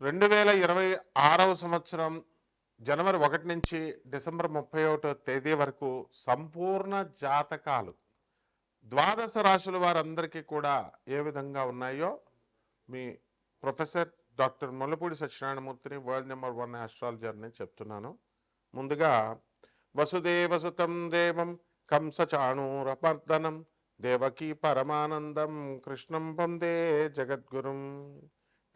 రెండు వేల ఇరవై ఆరవ సంవత్సరం జనవరి ఒకటి నుంచి డిసెంబర్ ముప్పై ఒకటో తేదీ వరకు సంపూర్ణ జాతకాలు. ద్వాదశ రాశుల వారందరికీ కూడా ఏ విధంగా ఉన్నాయో మీ ప్రొఫెసర్ డాక్టర్ ముల్లపూడి సత్యనారాయణమూర్తిని వరల్డ్ నెంబర్ వన్ ఆస్ట్రాలజర్ని చెప్తున్నాను. ముందుగా వసుదేవసుతం దేవం కంసచాణూరపర్దనం దేవకీ పరమానందం కృష్ణం పందే జగద్గురుం.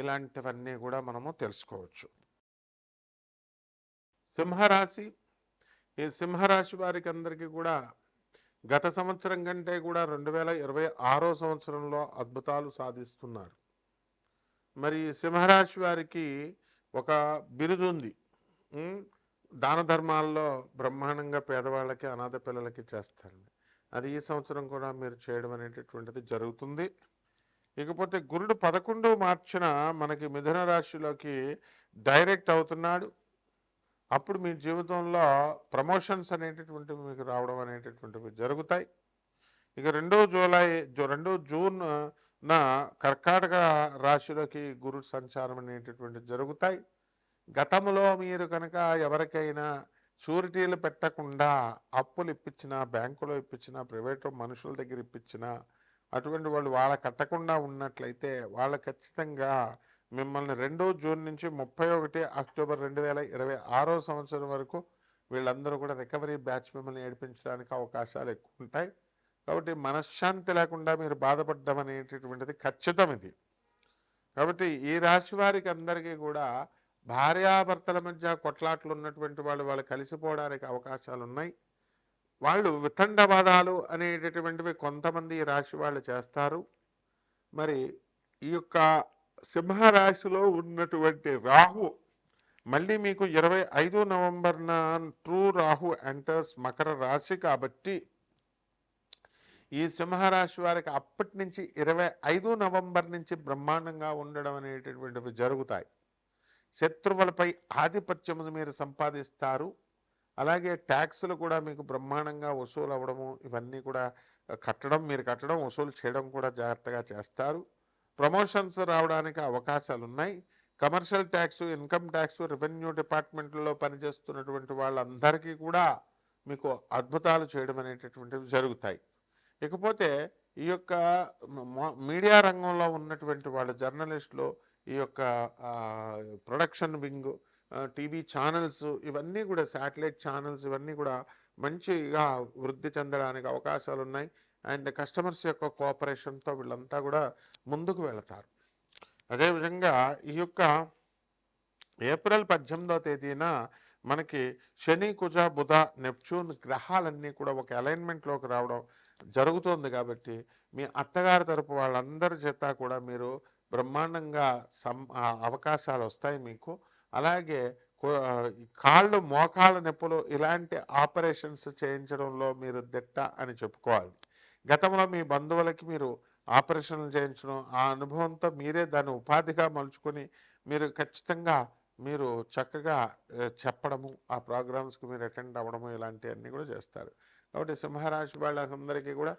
ఇలాంటివన్నీ కూడా మనము తెలుసుకోవచ్చు. సింహరాశి ఈ సింహరాశి వారికి అందరికీ కూడా గత సంవత్సరం కంటే కూడా రెండు వేల ఇరవై ఆరో సంవత్సరంలో అద్భుతాలు సాధిస్తున్నారు. మరి సింహరాశి వారికి ఒక బిరుదు ఉంది. దాన ధర్మాల్లో బ్రహ్మాండంగా పేదవాళ్ళకి అనాథ పిల్లలకి చేస్తారండి అది ఈ సంవత్సరం కూడా మీరు చేయడం అనేటటువంటిది జరుగుతుంది. ఇకపోతే గురుడు పదకొండు మార్చిన మనకి మిథున రాశిలోకి డైరెక్ట్ అవుతున్నాడు. అప్పుడు మీ జీవితంలో ప్రమోషన్స్ అనేటటువంటివి మీకు రావడం అనేటటువంటివి జరుగుతాయి. ఇక రెండో జూలై రెండో జూన్ నా కర్కాటక రాశిలోకి గురు సంచారం అనేటటువంటివి జరుగుతాయి. గతంలో మీరు కనుక ఎవరికైనా షూరిటీలు పెట్టకుండా అప్పులు ఇప్పించినా బ్యాంకులో ఇప్పించినా ప్రైవేట్ మనుషుల దగ్గర ఇప్పించినా అటువంటి వాళ్ళు వాళ్ళ కట్టకుండా ఉన్నట్లయితే వాళ్ళు ఖచ్చితంగా మిమ్మల్ని రెండో జూన్ నుంచి ముప్పై ఒకటి అక్టోబర్ రెండు వేల ఇరవై ఆరో సంవత్సరం వరకు వీళ్ళందరూ కూడా రికవరీ బ్యాచ్ మిమ్మల్ని ఏడిపించడానికి అవకాశాలు ఎక్కువ ఉంటాయి. కాబట్టి మనశ్శాంతి లేకుండా మీరు బాధపడ్డం అనేటటువంటిది ఖచ్చితం ఇది. కాబట్టి ఈ రాశి వారికి అందరికీ కూడా భార్యాభర్తల మధ్య కొట్లాట్లు ఉన్నటువంటి వాళ్ళు వాళ్ళు కలిసిపోవడానికి అవకాశాలు ఉన్నాయి వాళ్ళు వితండవాదాలు అనేటటువంటివి కొంతమంది రాశి వాళ్ళు చేస్తారు. మరి ఈ యొక్క సింహరాశిలో ఉన్నటువంటి రాహు మళ్ళీ మీకు ఇరవై ఐదు నవంబర్న ట్రూ రాహు ఎంటర్స్ మకర రాశి కాబట్టి ఈ సింహరాశి వారికి అప్పటి నుంచి ఇరవై ఐదు నవంబర్ నుంచి బ్రహ్మాండంగా ఉండడం అనేటటువంటివి జరుగుతాయి. శత్రువులపై ఆధిపత్యము మీరు సంపాదిస్తారు. అలాగే ట్యాక్స్లు కూడా మీకు బ్రహ్మాండంగా వసూలు అవ్వడము ఇవన్నీ కూడా కట్టడం మీరు కట్టడం వసూలు చేయడం కూడా జాగ్రత్తగా చేస్తారు. ప్రమోషన్స్ రావడానికి అవకాశాలు ఉన్నాయి commercial tax income tax revenue డిపార్ట్మెంట్లో పనిచేస్తున్నటువంటి వాళ్ళందరికీ కూడా మీకు అద్భుతాలు చేయడం అనేటటువంటివి జరుగుతాయి. ఇకపోతే ఈ యొక్క మీడియా రంగంలో ఉన్నటువంటి వాళ్ళు జర్నలిస్టులు ఈ యొక్క ప్రొడక్షన్ వింగ్ టీవీ ఛానల్స్ ఇవన్నీ కూడా శాటిలైట్ ఛానల్స్ ఇవన్నీ కూడా మంచిగా వృద్ధి చెందడానికి అవకాశాలు ఉన్నాయి అండ్ కస్టమర్స్ యొక్క కోఆపరేషన్తో వీళ్ళంతా కూడా ముందుకు వెళతారు. అదేవిధంగా ఈ యొక్క ఏప్రిల్ పద్దెనిమిదో తేదీన మనకి శని కుజ బుధ నెప్చూన్ గ్రహాలన్నీ కూడా ఒక అలైన్మెంట్లోకి రావడం జరుగుతోంది కాబట్టి మీ అత్తగారి తరపు వాళ్ళందరి చేత కూడా మీరు బ్రహ్మాండంగా సం అవకాశాలు వస్తాయి మీకు. అలాగే కాళ్ళు మోకాళ్ళ నొప్పులు ఇలాంటి ఆపరేషన్స్ చేయించడంలో మీరు దిట్ట అని చెప్పుకోవాలి. గతంలో మీ బంధువులకి మీరు ఆపరేషన్లు చేయించడం ఆ అనుభవంతో మీరే దాన్ని ఉపాధిగా మలుచుకొని మీరు ఖచ్చితంగా మీరు చక్కగా చెప్పడము ఆ ప్రోగ్రామ్స్కి మీరు అటెండ్ అవ్వడము ఇలాంటివన్నీ కూడా చేస్తారు. కాబట్టి సింహరాశి వాళ్ళందరికీ కూడా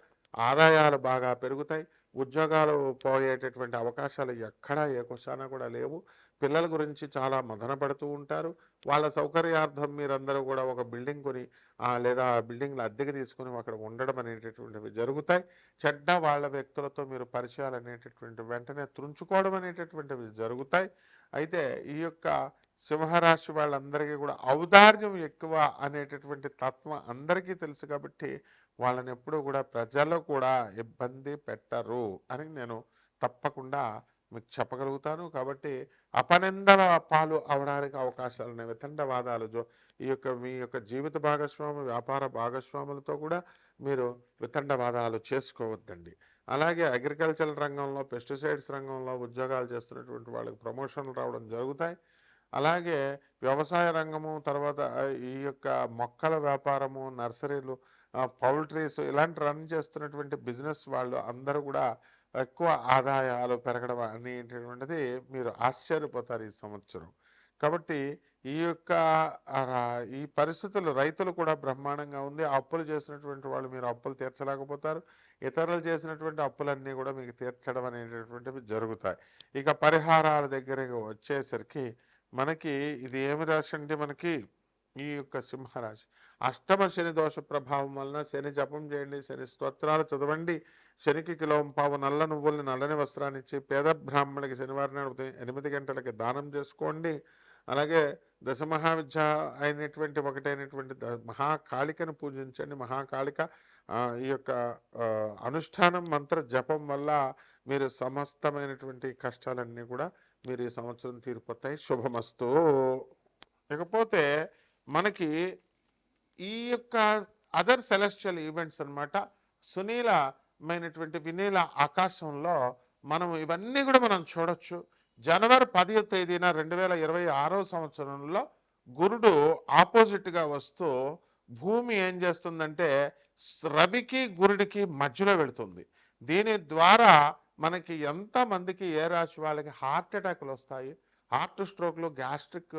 ఆదాయాలు బాగా పెరుగుతాయి. ఉద్యోగాలు పోయేటటువంటి అవకాశాలు ఎక్కడా ఏ కొసానా కూడా లేవు. పిల్లల గురించి చాలా మదన పడుతూ ఉంటారు. వాళ్ళ సౌకర్యార్థం మీరందరూ కూడా ఒక బిల్డింగ్ కొని లేదా ఆ బిల్డింగ్లు అద్దెకి తీసుకుని అక్కడ ఉండడం అనేటటువంటివి జరుగుతాయి. చెడ్డ వాళ్ళ వ్యక్తులతో మీరు పరిచయాలు అనేటటువంటి వెంటనే తుంచుకోవడం అనేటటువంటివి జరుగుతాయి. అయితే ఈ యొక్క సింహరాశి వాళ్ళందరికీ కూడా ఔదార్యం ఎక్కువ అనేటటువంటి తత్వం అందరికీ తెలుసు కాబట్టి వాళ్ళని ఎప్పుడూ కూడా ప్రజలు కూడా ఇబ్బంది పెట్టరు అని నేను తప్పకుండా మీకు చెప్పగలుగుతాను. కాబట్టి అపనిందల పాలు అవడానికి అవకాశాలు ఉన్నాయి. వితండవాదాలు జో ఈ యొక్క మీ యొక్క జీవిత భాగస్వామి వ్యాపార భాగస్వాములతో కూడా మీరు వితండవాదాలు చేసుకోవద్దండి. అలాగే అగ్రికల్చర్ రంగంలో పెస్టిసైడ్స్ రంగంలో ఉద్యోగాలు చేస్తున్నటువంటి వాళ్ళకి ప్రమోషన్లు రావడం జరుగుతాయి. అలాగే వ్యవసాయ రంగము తర్వాత ఈ యొక్క మొక్కల వ్యాపారము నర్సరీలు పౌల్ట్రీస్ ఇలాంటి రన్ చేస్తున్నటువంటి బిజినెస్ వాళ్ళు అందరూ కూడా ఎక్కువ ఆదాయాలు పెరగడం అనేటటువంటిది మీరు ఆశ్చర్యపోతారు ఈ సంవత్సరం. కాబట్టి ఈ యొక్క ఈ పరిస్థితులు రైతులు కూడా బ్రహ్మాండంగా ఉంది. అప్పులు చేసినటువంటి వాళ్ళు మీరు అప్పులు తీర్చలేకపోతారు. ఇతరులు చేసినటువంటి అప్పులన్నీ కూడా మీకు తీర్చడం అనేటటువంటివి జరుగుతాయి. ఇక పరిహారాల దగ్గరకు వచ్చేసరికి మనకి ఇది ఏమి రాశి అంటే మనకి ఈ యొక్క సింహరాశి. అష్టమ శని దోష ప్రభావం వలన శని జపం చేయండి శని స్తోత్రాలు చదవండి. శనికి కిలో పావు నల్ల నువ్వుల్ని నల్లని వస్త్రాన్ని ఇచ్చి పేద బ్రాహ్మణులకి శనివారం నాడు ఎనిమిది గంటలకి దానం చేసుకోండి. అలాగే దశమహావిద్య అయినటువంటి ఒకటైనటువంటి మహాకాళికను పూజించండి. మహాకాళిక ఈ యొక్క అనుష్ఠానం మంత్ర జపం వల్ల మీరు సమస్తమైనటువంటి కష్టాలన్నీ కూడా మీరు ఈ సంవత్సరం తీరిపోతాయి. శుభమస్తు. ఇకపోతే మనకి ఈ యొక్క అదర్ సెలెస్టియల్ ఈవెంట్స్ అన్నమాట సునీలమైనటువంటి వినీల ఆకాశంలో మనం ఇవన్నీ కూడా మనం చూడొచ్చు. జనవరి పదివ తేదీన రెండు వేల ఇరవై ఆరో సంవత్సరంలో గురుడు ఆపోజిట్గా వస్తూ భూమి ఏం చేస్తుందంటే రవికి గురుడికి మధ్యలో వెళుతుంది. దీని ద్వారా మనకి ఎంతమందికి ఏ రాశి వాళ్ళకి హార్ట్ అటాక్లు వస్తాయి? హార్ట్ స్ట్రోక్లు గ్యాస్ట్రిక్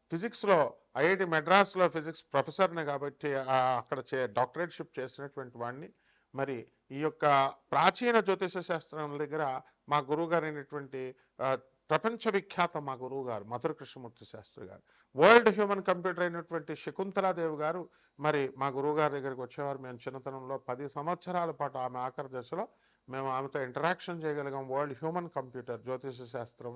ఫిజిక్స్లో ఐఐటి మెడ్రాస్లో ఫిజిక్స్ ప్రొఫెసర్ని కాబట్టి అక్కడ చే డాక్టరేట్షిప్ చేసినటువంటి వాడిని. మరి ఈ యొక్క ప్రాచీన జ్యోతిష శాస్త్రం దగ్గర మా గురువుగారు అయినటువంటి ప్రపంచవిఖ్యాత ప్రపంచ విఖ్యాత మా గురువు గారు మధుర కృష్ణమూర్తి శాస్త్రి గారు. వరల్డ్ హ్యూమన్ కంప్యూటర్ అయినటువంటి శకుంతలాదేవి గారు మరి మా గురువు గారి దగ్గరికి వచ్చేవారు. మేము చిన్నతనంలో పది సంవత్సరాల పాటు ఆమె ఆఖరి దశలో మేము ఆమెతో ఇంటరాక్షన్ చేయగలిగాం. వరల్డ్ హ్యూమన్ కంప్యూటర్ జ్యోతిష శాస్త్రం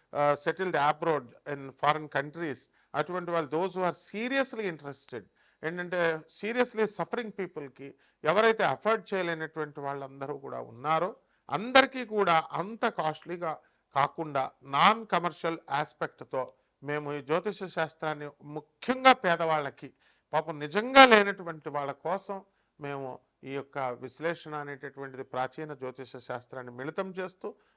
settled abroad in foreign countries అటువంటి వాళ్ళు దోస్ ఆర్ సీరియస్లీ ఇంట్రెస్టెడ్ ఏంటంటే సీరియస్లీ సఫరింగ్ పీపుల్కి ఎవరైతే అఫోర్డ్ చేయలేనటువంటి వాళ్ళందరూ కూడా ఉన్నారో అందరికీ కూడా అంత కాస్ట్లీగా కాకుండా నాన్ కమర్షియల్ ఆస్పెక్ట్తో మేము ఈ జ్యోతిష శాస్త్రాన్ని ముఖ్యంగా పేదవాళ్ళకి పాపం నిజంగా లేనటువంటి వాళ్ళ కోసం మేము ఈ యొక్క విశ్లేషణ అనేటటువంటిది ప్రాచీన జ్యోతిష శాస్త్రాన్ని మిళితం చేస్తూ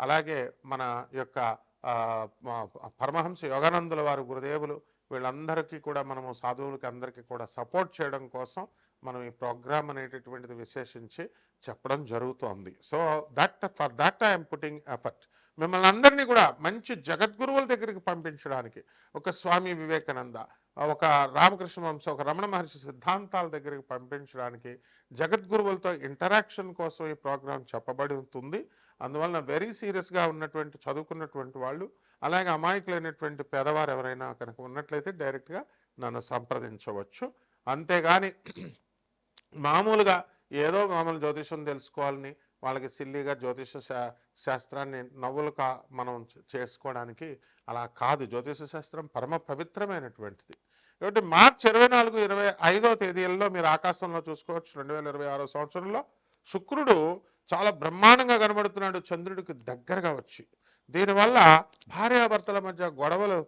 అలాగే మన యొక్క పరమహంస యోగానందుల వారు గురుదేవులు వీళ్ళందరికీ కూడా మనము సాధువులకి అందరికీ కూడా సపోర్ట్ చేయడం కోసం మనం ఈ ప్రోగ్రామ్ అనేటటువంటిది విశేషించి చెప్పడం జరుగుతోంది. So that for that I'm putting effort. మిమ్మల్ని అందరినీ కూడా మంచి జగద్గురువుల దగ్గరికి పంపించడానికి ఒక స్వామి వివేకానంద ఒక రామకృష్ణ వంశ ఒక రమణ మహర్షి సిద్ధాంతాల దగ్గరికి పంపించడానికి జగద్గురువులతో ఇంటరాక్షన్ కోసం ఈ ప్రోగ్రాం చెప్పబడి ఉంటుంది. అందువలన వెరీ సీరియస్గా ఉన్నటువంటి చదువుకున్నటువంటి వాళ్ళు అలాగే అమాయకులైనటువంటి పేదవారు ఎవరైనా కనుక ఉన్నట్లయితే డైరెక్ట్గా నన్ను సంప్రదించవచ్చు. అంతేగాని మామూలుగా ఏదో మామూలు జ్యోతిషం తెలుసుకోవాలని వాళ్ళకి సిల్లీగా జ్యోతిష శా- శాస్త్రాన్ని నవ్వులు కా మనం చేసుకోవడానికి అలా కాదు. జ్యోతిష శాస్త్రం పరమ పవిత్రమైనటువంటిది. కాబట్టి మార్చి ఇరవై నాలుగు ఇరవై ఐదో తేదీల్లో మీరు ఆకాశంలో చూసుకోవచ్చు. రెండు వేల ఇరవై ఆరో సంవత్సరంలో శుక్రుడు చాలా బ్రహ్మాండంగా కనబడుతున్నాడు చంద్రుడికి దగ్గరగా వచ్చి. దీనివల్ల భార్యాభర్తల మధ్య గొడవలు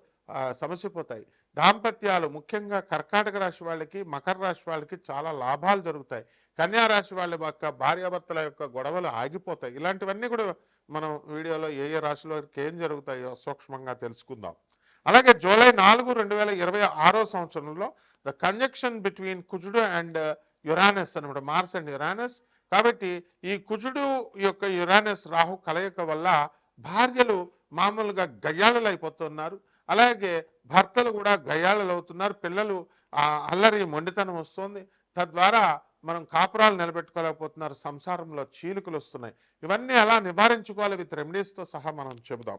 సమసిపోతాయి. దాంపత్యాలు ముఖ్యంగా కర్కాటక రాశి వాళ్ళకి మకర రాశి వాళ్ళకి చాలా లాభాలు జరుగుతాయి. కన్యా రాశి వాళ్ళ యొక్క భార్యాభర్తల యొక్క గొడవలు ఆగిపోతాయి. ఇలాంటివన్నీ కూడా మనం వీడియోలో ఏ ఏ రాశిలో ఏం జరుగుతాయో సూక్ష్మంగా తెలుసుకుందాం. అలాగే జూలై నాలుగు రెండు వేల ఇరవై ఆరో సంవత్సరంలో ద కంజక్షన్ బిట్వీన్ కుజుడు అండ్ యురానస్ అనమాట మార్స్ అండ్ యురానస్ కాబట్టి ఈ కుజుడు యొక్క యురానస్ రాహు కలయిక వల్ల భార్యలు మామూలుగా గయ్యాళలు అయిపోతున్నారు అలాగే భర్తలు కూడా గయ్యాళలు అవుతున్నారు పిల్లలు ఆ అల్లరి మొండితనం వస్తుంది. తద్వారా మనం కాపురాలు నిలబెట్టుకోలేకపోతున్నారు. సంసారంలో చీలికలు వస్తున్నాయి. ఇవన్నీ ఎలా నివారించుకోవాలి? విత్ రెమెడీస్తో సహా మనం చెబుదాం.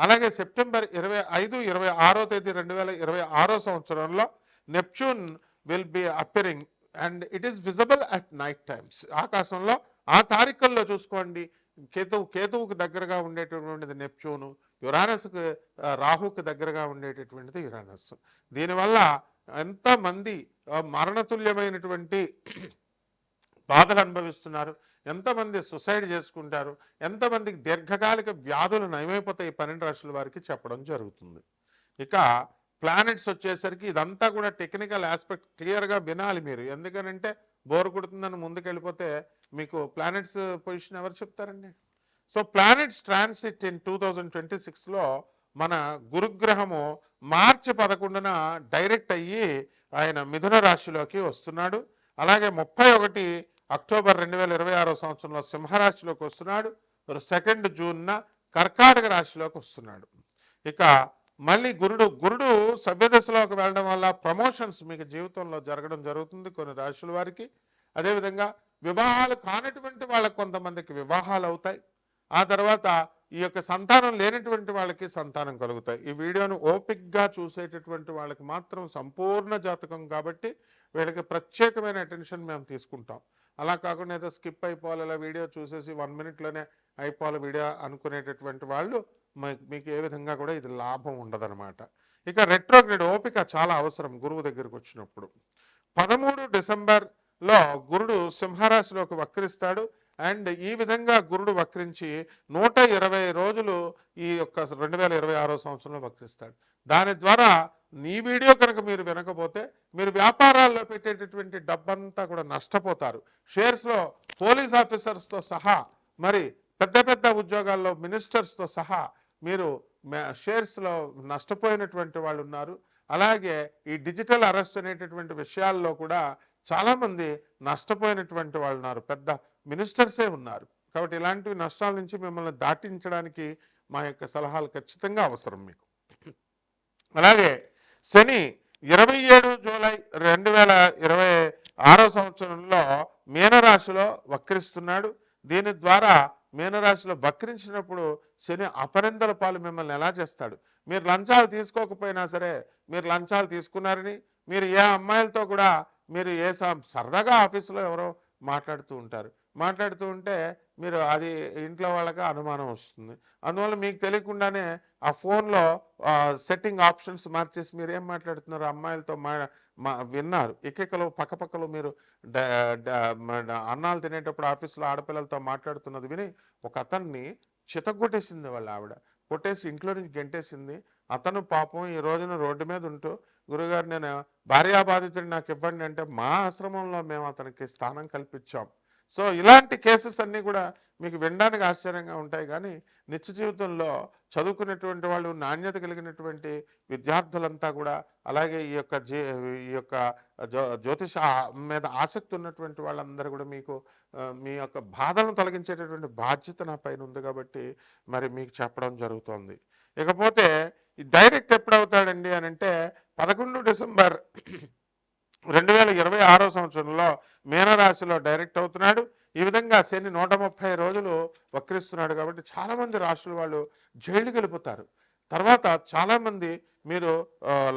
అలాగే సెప్టెంబర్ ఇరవై ఐదు ఇరవై ఆరో తేదీ రెండు వేల ఇరవై ఆరో సంవత్సరంలో Neptune will be appearing and it is visible at night times ఆకాశంలో ఆ తారీఖుల్లో చూసుకోండి. కేతువు కేతువుకు దగ్గరగా ఉండేటటువంటిది నెప్చూను. యురానస్కు రాహుకు దగ్గరగా ఉండేటటువంటిది యురానస్ దీనివల్ల ఎంతమంది మరణతుల్యమైనటువంటి బాధలు అనుభవిస్తున్నారు. ఎంతమంది సుసైడ్ చేసుకుంటారు. ఎంతమందికి దీర్ఘకాలిక వ్యాధులు నయమైపోతాయి పన్నెండు రాష్ట్రాల వారికి చెప్పడం జరుగుతుంది. ఇక ప్లానెట్స్ వచ్చేసరికి ఇదంతా కూడా టెక్నికల్ ఆస్పెక్ట్ క్లియర్గా వినాలి మీరు. ఎందుకనంటే బోర్ కొడుతుందని ముందుకెళ్ళిపోతే మీకు ప్లానెట్స్ పొజిషన్ ఎవరు చెప్తారండి? So planets transit in two thousand twenty సిక్స్లో మన గురుగ్రహము మార్చి పదకొండున డైరెక్ట్ అయ్యి ఆయన మిథున రాశిలోకి వస్తున్నాడు. అలాగే ముప్పై ఒకటి అక్టోబర్ రెండు వేల ఇరవై ఆరో సంవత్సరంలో సింహరాశిలోకి వస్తున్నాడు. సెకండ్ జూన్న కర్కాటక రాశిలోకి వస్తున్నాడు. ఇక మళ్ళీ గురుడు గురుడు సభ్యదశలోకి వెళ్ళడం వల్ల ప్రమోషన్స్ మీకు జీవితంలో జరగడం జరుగుతుంది కొన్ని రాశుల వారికి. అదేవిధంగా వివాహాలు కానటువంటి వాళ్ళకి కొంతమందికి వివాహాలు అవుతాయి. ఆ తర్వాత ఈ యొక్క సంతానం లేనటువంటి వాళ్ళకి సంతానం కలుగుతాయి. ఈ వీడియోను ఓపిక్గా చూసేటటువంటి వాళ్ళకి మాత్రం సంపూర్ణ జాతకం కాబట్టి వీళ్ళకి ప్రత్యేకమైన అటెన్షన్ మేము తీసుకుంటాం. అలా కాకుండా ఏదో స్కిప్ అయిపోవాలి ఇలా వీడియో చూసేసి వన్ మినిట్లోనే అయిపోవాలి వీడియో అనుకునేటటువంటి వాళ్ళు మీకు ఏ విధంగా కూడా ఇది లాభం ఉండదనమాట ఇక రెట్రోగ్రేడ్ ఓపిక చాలా అవసరం గురువు దగ్గరికి వచ్చినప్పుడు. పదమూడు డిసెంబర్లో గురుడు సింహరాశిలోకి వక్రిస్తాడు. అండ్ ఈ విధంగా గురుడు వక్రించి నూట ఇరవై రోజులు ఈ యొక్క రెండు వేల ఇరవై ఆరో సంవత్సరంలో వక్రిస్తాడు. దాని ద్వారా నీ వీడియో కనుక మీరు వినకపోతే మీరు వ్యాపారాల్లో పెట్టేటటువంటి డబ్బంతా కూడా నష్టపోతారు. షేర్స్లో పోలీస్ ఆఫీసర్స్తో సహా మరి పెద్ద పెద్ద ఉద్యోగాల్లో మినిస్టర్స్తో సహా మీరు షేర్స్లో నష్టపోయినటువంటి వాళ్ళు ఉన్నారు. అలాగే ఈ డిజిటల్ అరెస్ట్ అనేటటువంటి విషయాల్లో కూడా చాలామంది నష్టపోయినటువంటి వాళ్ళు ఉన్నారు. పెద్ద మినిస్టర్సే ఉన్నారు. కాబట్టి ఇలాంటి నష్టాల నుంచి మిమ్మల్ని దాటించడానికి మా యొక్క సలహాలు ఖచ్చితంగా అవసరం మీకు. అలాగే శని ఇరవై ఏడు జూలై రెండు వేల ఇరవై ఆరో సంవత్సరంలో మీనరాశిలో వక్రిస్తున్నాడు. దీని ద్వారా మీనరాశిలో వక్రించినప్పుడు శని అపరిందల పాలు మిమ్మల్ని ఎలా చేస్తాడు? మీరు లంచాలు తీసుకోకపోయినా సరే మీరు లంచాలు తీసుకున్నారని మీరు ఏ అమ్మాయిలతో కూడా మీరు ఏ స- సరదాగా ఆఫీసులో ఎవరో మాట్లాడుతూ ఉంటారు. మాట్లాడుతూ ఉంటే మీరు అది ఇంట్లో వాళ్ళకి అనుమానం వస్తుంది. అందువల్ల మీకు తెలియకుండానే ఆ ఫోన్లో సెట్టింగ్ ఆప్షన్స్ మార్చేసి మీరు ఏం మాట్లాడుతున్నారు? అమ్మాయిలతో మా మా విన్నారు. ఎకెకలు పక్కపక్కలో మీరు అన్నాలు తినేటప్పుడు ఆఫీసులో ఆడపిల్లలతో మాట్లాడుతున్నది విని ఒక అతన్ని చితగొట్టేసింది వాళ్ళ ఆవిడ. కొట్టేసి ఇంట్లో నుంచి గెంటేసింది. అతను పాపం ఈ రోజున రోడ్డు మీద ఉంటూ గురుగారు నేను భార్యాబాధితుడు నాకు ఇవ్వండి అంటే మా ఆశ్రమంలో మేము అతనికి స్థానం కల్పించాం. సో ఇలాంటి కేసెస్ అన్నీ కూడా మీకు వినడానికి ఆశ్చర్యంగా ఉంటాయి. కానీ నిత్య జీవితంలో చదువుకునేటువంటి వాళ్ళు నాణ్యత కలిగినటువంటి విద్యార్థులంతా కూడా అలాగే ఈ యొక్క జీ ఈ యొక్క జ్యోతిష మీద ఆసక్తి ఉన్నటువంటి వాళ్ళందరూ కూడా మీకు మీ యొక్క బాధలను తొలగించేటటువంటి బాధ్యత నా పైన ఉంది కాబట్టి మరి మీకు చెప్పడం జరుగుతోంది. ఇకపోతే ఈ డైరెక్ట్ ఎప్పుడవుతాడండి అని అంటే పదకొండు డిసెంబర్ రెండు వేల ఇరవై ఆరో సంవత్సరంలో మీనరాశిలో డైరెక్ట్ అవుతున్నాడు. ఈ విధంగా శని నూట ముప్పై రోజులు వక్రిస్తున్నాడు కాబట్టి చాలామంది రాశుల వాళ్ళు జైలుకి వెళ్ళిపోతారు. తర్వాత చాలామంది మీరు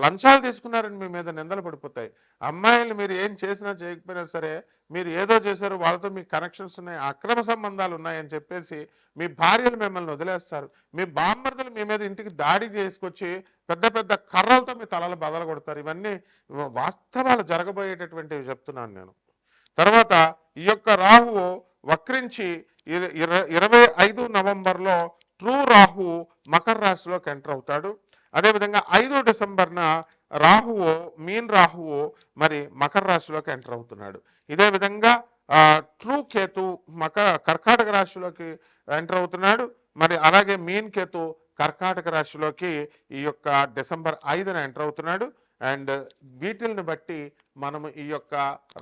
లంచాలు తీసుకున్నారని మీ మీద నిందలు పడిపోతాయి. అమ్మాయిలు మీరు ఏం చేసినా చేయకపోయినా సరే మీరు ఏదో చేశారు వాళ్ళతో మీ కనెక్షన్స్ ఉన్నాయి అక్రమ సంబంధాలు ఉన్నాయని చెప్పేసి మీ భార్యలు మిమ్మల్ని వదిలేస్తారు. మీ బామ్మర్దలు మీ మీద ఇంటికి దాడి చేసుకొచ్చి పెద్ద పెద్ద కర్రలతో మీ తలలు బదలు కొడతారు ఇవన్నీ వాస్తవాలు జరగబోయేటటువంటివి చెప్తున్నాను నేను. తర్వాత ఈ యొక్క రాహువు వక్రించి ఇరవై ఐదు నవంబర్లో ట్రూ రాహు మకర రాశిలోకి ఎంటర్ అవుతాడు. అదేవిధంగా ఐదు డిసెంబర్న రాహువు మీన్ రాహువు మరి మకర రాశిలోకి ఎంటర్ అవుతున్నాడు. ఇదే విధంగా ట్రూ కేతు మకర కర్కాటక రాశిలోకి ఎంటర్ అవుతున్నాడు. మరి అలాగే మీన్ కేతు కర్కాటక రాశిలోకి ఈ యొక్క డిసెంబర్ ఐదున ఎంటర్ అవుతున్నాడు. అండ్ వీటిల్ని బట్టి మనము ఈ యొక్క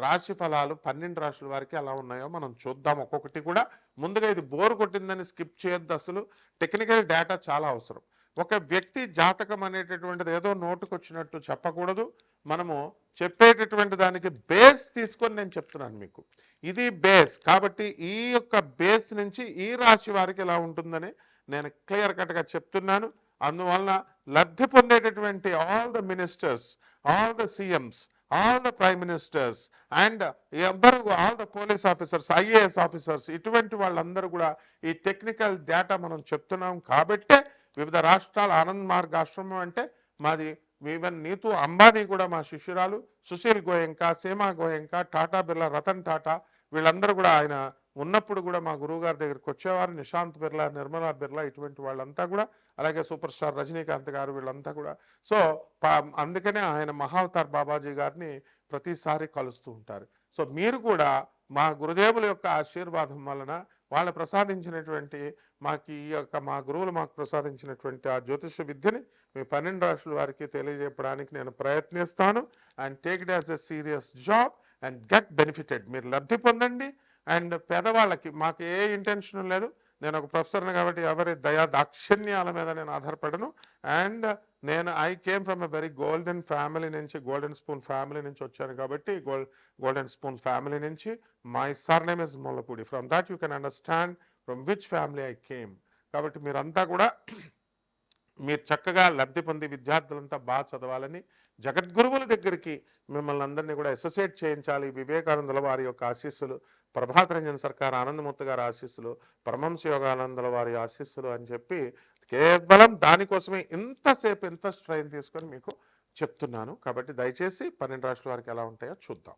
రాశి ఫలాలు పన్నెండు రాశుల వారికి ఎలా ఉన్నాయో మనం చూద్దాం. ఒక్కొక్కటి కూడా ముందుగా ఇది బోర్ కొట్టిందని స్కిప్ చేయొద్దు అసలు. టెక్నికల్ డేటా చాలా అవసరం. ఒక వ్యక్తి జాతకం అనేటటువంటిది ఏదో నోటుకొచ్చినట్టు చెప్పకూడదు. మనము చెప్పేటటువంటి దానికి బేస్ తీసుకొని నేను చెప్తున్నాను మీకు. ఇది బేస్ కాబట్టి ఈ యొక్క బేస్ నుంచి ఈ రాశి వారికి ఎలా ఉంటుందని నేను క్లియర్ కట్గా చెప్తున్నాను. అందువలన లబ్ధి పొందేటటువంటి all the ministers all the CMs all the prime ministers and ఎవరు all the police officers IAS officers ఇటువంటి వాళ్ళందరూ కూడా ఈ టెక్నికల్ డేటా మనం చెప్తున్నాం కాబట్టే వివిధ రాష్ట్రాల ఆనంద్ మార్గ్ ఆశ్రమం అంటే మాది ఈవెన్ నీతూ అంబానీ కూడా మా శిష్యురాలు సుశీల్ గోయంక సీమా గోయంక టాటా బిర్లా రతన్ టాటా వీళ్ళందరూ కూడా ఆయన ఉన్నప్పుడు కూడా మా గురువు గారి దగ్గరికి వచ్చేవారు నిశాంత్ బిర్లా నిర్మలా బిర్లా ఇటువంటి వాళ్ళంతా కూడా అలాగే సూపర్ స్టార్ రజనీకాంత్ గారు వీళ్ళంతా కూడా. సో పా- అందుకనే ఆయన మహావతార్ బాబాజీ గారిని ప్రతిసారి కలుస్తూ ఉంటారు. సో మీరు కూడా మా గురుదేవుల యొక్క ఆశీర్వాదం వలన వాళ్ళు ప్రసాదించినటువంటి మాకు ఈ యొక్క మా గురువులు మాకు ప్రసాదించినటువంటి ఆ జ్యోతిష విద్యని మీ పన్నెండు రాష్ట్రాల వారికి తెలియజేయడానికి నేను ప్రయత్నిస్తాను. And take it as a serious job and get benefited. మీరు లబ్ధి పొందండి. అండ్ పేదవాళ్ళకి మాకు ఏ ఇంటెన్షన్ లేదు. నేను ఒక ప్రొఫెసర్ని కాబట్టి ఎవరి దయా దాక్షిణ్యాల మీద నేను ఆధారపడను. అండ్ నేను I came from a very golden family నుంచి గోల్డెన్ స్పూన్ ఫ్యామిలీ నుంచి వచ్చాను కాబట్టి గోల్ గోల్డెన్ స్పూన్ ఫ్యామిలీ నుంచి my surname is Mollapudi from that you can understand from which family I came కాబట్టి మీరంతా కూడా మీరు చక్కగా లబ్ధి పొంది విద్యార్థులంతా బాగా చదవాలని జగద్గురువుల దగ్గరికి మిమ్మల్ని అందరినీ కూడా అసోసియేట్ చేయించాలి. వివేకానందుల వారి యొక్క ఆశీస్సులు ప్రభాత్ రంజన్ సర్కార్ ఆనందమూర్తి గారి ఆశీస్సులు పరమంశ యోగానందుల వారి ఆశీస్సులు అని చెప్పి కేవలం దానికోసమే ఇంతసేపు ఇంత స్ట్రైన్ తీసుకొని మీకు చెప్తున్నాను. కాబట్టి దయచేసి పన్నెండు రాష్ట్రాల వారికి ఎలా ఉంటాయో చూద్దాం.